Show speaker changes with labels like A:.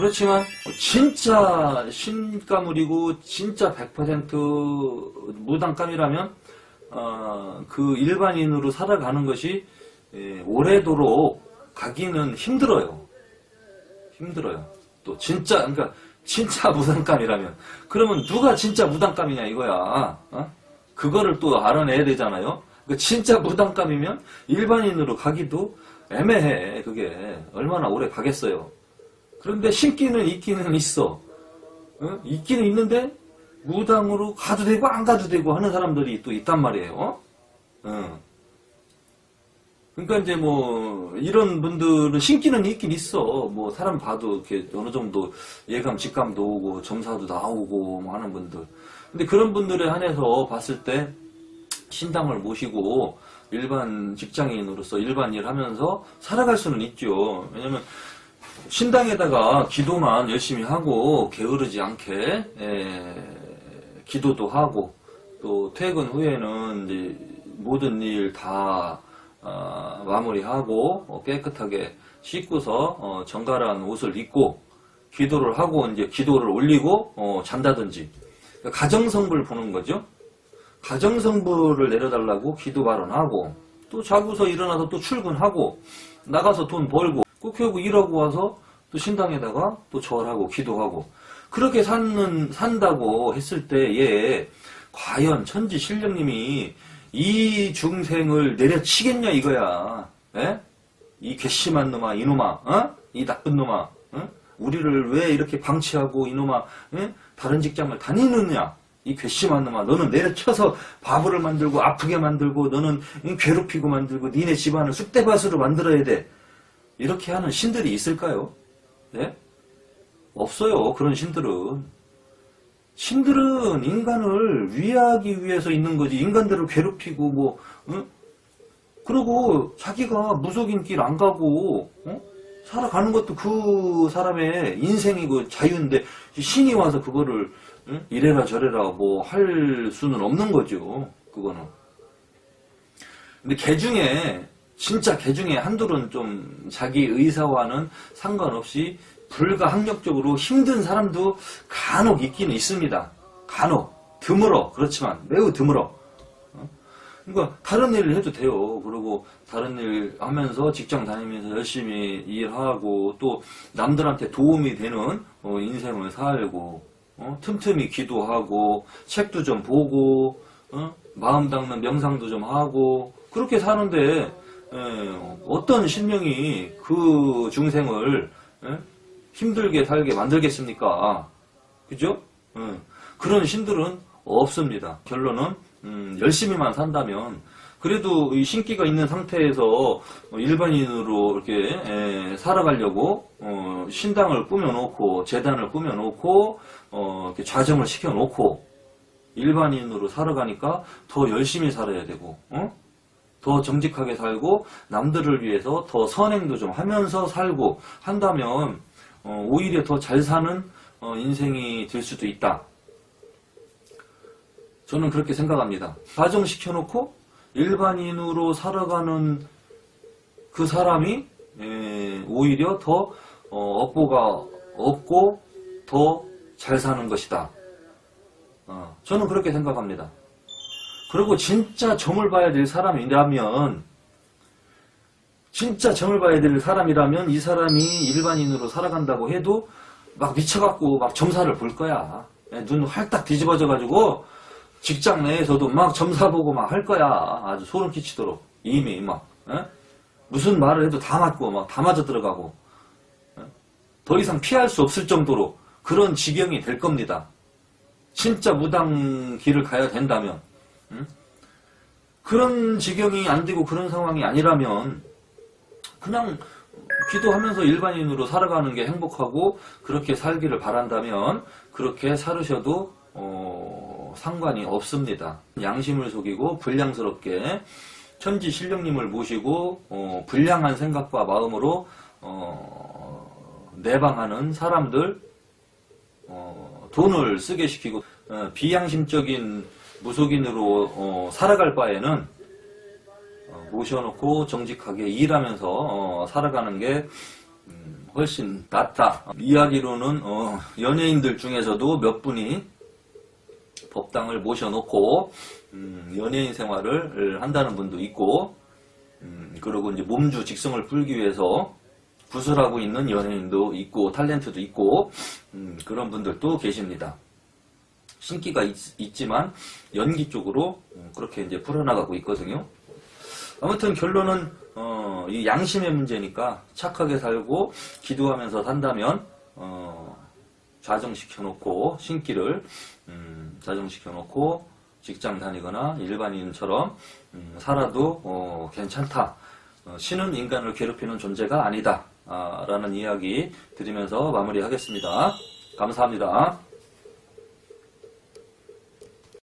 A: 그렇지만 진짜 신가물이고 진짜 100% 무당감이라면 어, 그 일반인으로 살아가는 것이 예, 오래도록 가기는 힘들어요. 힘들어요. 또 진짜 그러니까 진짜 무당감이라면 그러면 누가 진짜 무당감이냐 이거야. 어? 그거를 또 알아내야 되잖아요. 그 진짜 무당감이면 일반인으로 가기도 애매해. 그게 얼마나 오래 가겠어요. 그런데 신기는 있기는 있어. 어? 있기는 있는데 무당으로 가도 되고 안 가도 되고 하는 사람들이 또 있단 말이에요. 어. 그러니까 이제 뭐 이런 분들은 신기는 있긴 있어. 뭐 사람 봐도 이렇게 어느 정도 예감 직감도 오고 점사도 나오고 뭐 하는 분들. 근데 그런 분들에 한해서 봤을 때 신당을 모시고 일반 직장인으로서 일반 일 하면서 살아갈 수는 있죠. 왜냐면 신당에다가 기도만 열심히 하고 게으르지 않게 에, 기도도 하고 또 퇴근 후에는 모든 일 다 어, 마무리하고 어, 깨끗하게 씻고서 어, 정갈한 옷을 입고 기도를 하고 이제 기도를 올리고 어, 잔다든지 그러니까 가정성불 보는 거죠. 가정성불을 내려달라고 기도 발언하고 또 자고서 일어나서 또 출근하고 나가서 돈 벌고 꼭 하고 일하고 와서 또 신당에다가 또 절하고 기도하고 그렇게 사는 산다고 했을 때에 과연 천지 신령님이 이 중생을 내려치겠냐 이거야. 에? 이 괘씸한 놈아 이놈아 어? 이 나쁜 놈아 어? 우리를 왜 이렇게 방치하고 이놈아 에? 다른 직장을 다니느냐 이 괘씸한 놈아 너는 내려쳐서 바보를 만들고 아프게 만들고 너는 괴롭히고 만들고 니네 집안을 쑥대밭으로 만들어야 돼 이렇게 하는 신들이 있을까요? 네? 없어요 그런 신들은 신들은 인간을 위하기 위해서 있는 거지 인간들을 괴롭히고 뭐 응? 그리고 자기가 무속인 길 안 가고 어? 살아가는 것도 그 사람의 인생이고 자유인데 신이 와서 그거를 응? 이래라 저래라 뭐 할 수는 없는 거죠 그거는 근데 개 중에 진짜 개 중에 한둘은 좀 자기 의사와는 상관없이 불가항력적으로 힘든 사람도 간혹 있기는 있습니다. 간혹 드물어 그렇지만 매우 드물어. 어? 그러니까 다른 일을 해도 돼요. 그리고 다른 일 하면서 직장 다니면서 열심히 일하고 또 남들한테 도움이 되는 어, 인생을 살고 어? 틈틈이 기도하고 책도 좀 보고 어? 마음 닦는 명상도 좀 하고 그렇게 사는데 에, 어떤 신명이 그 중생을 에? 힘들게 살게 만들겠습니까? 그죠? 예. 그런 신들은 없습니다. 결론은 음, 열심히만 산다면 그래도 이 신기가 있는 상태에서 일반인으로 이렇게 에, 살아가려고 어, 신당을 꾸며놓고 재단을 꾸며놓고 어, 좌정을 시켜놓고 일반인으로 살아가니까 더 열심히 살아야 되고 어? 더 정직하게 살고 남들을 위해서 더 선행도 좀 하면서 살고 한다면 어, 오히려 더 잘 사는 어, 인생이 될 수도 있다. 저는 그렇게 생각합니다. 가정시켜놓고 일반인으로 살아가는 그 사람이 에, 오히려 더 어, 업보가 없고 더 잘 사는 것이다. 어, 저는 그렇게 생각합니다. 그리고 진짜 점을 봐야 될 사람이라면 진짜 점을 봐야 될 사람이라면 이 사람이 일반인으로 살아간다고 해도 막 미쳐갖고 막 점사를 볼 거야. 예, 눈 활딱 뒤집어져가지고 직장 내에서도 막 점사 보고 막 할 거야. 아주 소름 끼치도록 이미 막 예? 무슨 말을 해도 다 맞고 막 다 맞아 들어가고 예? 더 이상 피할 수 없을 정도로 그런 지경이 될 겁니다. 진짜 무당 길을 가야 된다면 음? 그런 지경이 안 되고 그런 상황이 아니라면 그냥 기도하면서 일반인으로 살아가는 게 행복하고 그렇게 살기를 바란다면 그렇게 살으셔도 어, 상관이 없습니다. 양심을 속이고 불량스럽게 천지 신령님을 모시고 어, 불량한 생각과 마음으로 어, 내방하는 사람들 어, 돈을 쓰게 시키고 어, 비양심적인 무속인으로 어, 살아갈 바에는 어, 모셔놓고 정직하게 일하면서 어, 살아가는 게 음, 훨씬 낫다. 이야기로는 어, 연예인들 중에서도 몇 분이 법당을 모셔놓고 음, 연예인 생활을 한다는 분도 있고 음, 그리고 이제 몸주 직성을 풀기 위해서 구슬하고 있는 연예인도 있고 탤런트도 있고 음, 그런 분들도 계십니다. 신기가 있, 지만 연기 쪽으로 음, 그렇게 이제 풀어나가고 있거든요. 아무튼 결론은 어, 이 양심의 문제니까 착하게 살고 기도하면서 산다면 어, 좌정시켜 놓고 신기를 음, 좌정시켜 놓고 직장 다니거나 일반인처럼 음, 살아도 어, 괜찮다. 어, 신은 인간을 괴롭히는 존재가 아니다. 아, 라는 이야기 드리면서 마무리하겠습니다. 감사합니다.